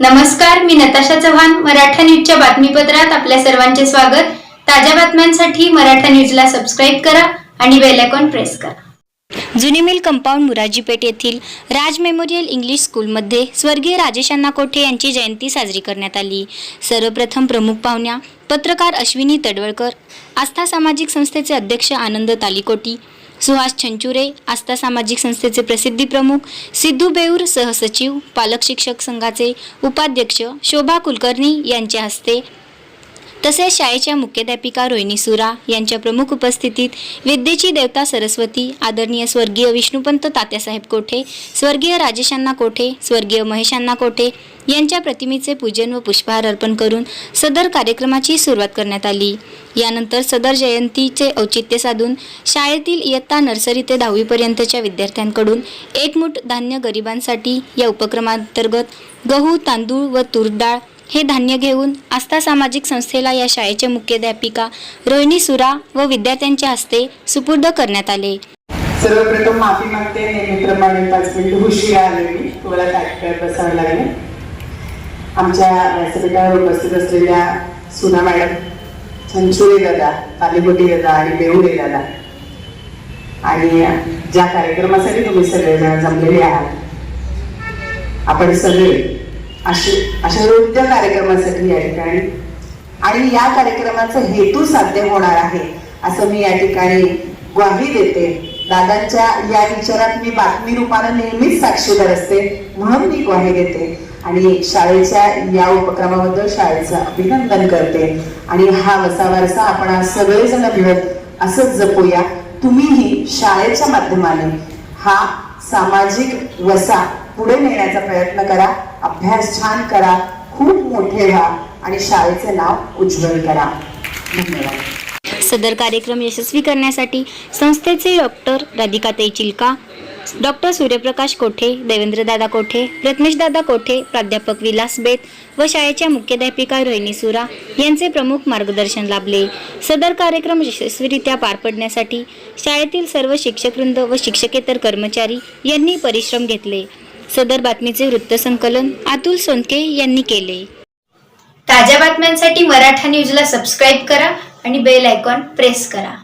नमस्कार मी नताशा चव्हाण मराठा न्यूजच्या बातमीपत्रात आपल्या सर्वांचे स्वागत. ताज्या बातम्यांसाठी मराठा न्यूजला सबस्क्राईब करा आणि बेल आयकॉन प्रेस करा. जुनी मिल कंपाऊंड मुराजीपेठ येथील राज मेमोरियल इंग्लिश स्कूलमध्ये स्वर्गीय राजेश अण्णा कोठे यांची जयंती साजरी करण्यात आली. सर्वप्रथम प्रमुख पाहुण्या पत्रकार अश्विनी तडवळकर आस्था सामाजिक संस्थेचे अध्यक्ष आनंद तालिकोटी सुहास छंचुरे आस्था सामाजिक संस्थेचे प्रसिद्धी प्रमुख सिद्धू बेऊर सहसचिव पालक शिक्षक संघाचे उपाध्यक्ष शोभा कुलकर्णी यांच्या हस्ते तसेच शाळेच्या मुख्याध्यापिका रोहिणी सुरा यांच्या प्रमुख उपस्थितीत विद्येची देवता सरस्वती आदरणीय स्वर्गीय विष्णुपंत तात्यासाहेब कोठे स्वर्गीय राजेशांना कोठे स्वर्गीय महेशांना कोठे यांच्या प्रतिमेचे पूजन व पुष्पहार अर्पण करून सदर कार्यक्रमाची सुरुवात करण्यात आली. यानंतर सदर जयंतीचे औचित्य साधून शाळेतील इयत्ता नर्सरी ते दहावीपर्यंतच्या विद्यार्थ्यांकडून एकमुठ धान्य गरिबांसाठी या उपक्रमांतर्गत गहू तांदूळ व तूर डाळ हे धान्य घेऊन आस्था सामाजिक संस्थेला या शाळेच्या मुख्याध्यापिका रोहिणी सुरा व विद्यार्थ्यांच्या हस्ते सुपूर्द करण्यात आले. सर्वप्रथम माफी मागते नेहमीप्रमाणे पाच मिनिट उशिरा आले. मी तुम्हाला ताटकळत बसावं लागले. आमच्या व्यासपीठावर उपस्थित असलेल्या सुना मॅडम छंचुरे दादा तालिबोटी दादा आणि बेहुरे दादा. आणि ज्या कार्यक्रमासाठी तुम्ही सगळेजण जमलेले आहात आपण सगळे असे अशा विविध कार्यक्रमासाठी या ठिकाणी. आणि या कार्यक्रमाचा हेतू साध्य होणार आहे असं मी या ठिकाणी ग्वाही देते. दादांच्या या विचारात मी बातमी रूपानं नेहमीच साक्षीदार असते म्हणून मी ग्वाही देते. आणि शाळेच्या या उपक्रमाबद्दल शाळेचं अभिनंदन करते. आणि हा वसा वारसा आपण सगळेजण मिळत असंच जपूया. तुम्हीही शाळेच्या माध्यमाने हा सामाजिक वसा पुढे नेण्याचा प्रयत्न करा. अभ्यास छान करा खूप मोठे व्हा आणि शाळेचे नाव उज्ज्वल करा. धन्यवाद. सदर कार्यक्रम यशस्वी करण्यासाठी संस्थेचे डॉक्टर राधिकाताई चिलका डॉक्टर सूर्यप्रकाश कोठे देवेंद्रदादा कोठे प्रथमेशदादा कोठे प्राध्यापक विलास बेत व शाळेच्या मुख्याध्यापिका रोहिणी सुरा यांचे प्रमुख मार्गदर्शन लाभले. सदर कार्यक्रम यशस्वीरित्या पार पडण्यासाठी शाळेतील सर्व शिक्षकवृंद व शिक्षकेतर कर्मचारी यांनी परिश्रम घेतले. सदर बातमीचे वृत्तसंकलन अतुल सोनके यांनी केले. ताज्या बातम्यांसाठी मराठा न्यूजला सबस्क्राईब करा आणि बेल आयकॉन प्रेस करा.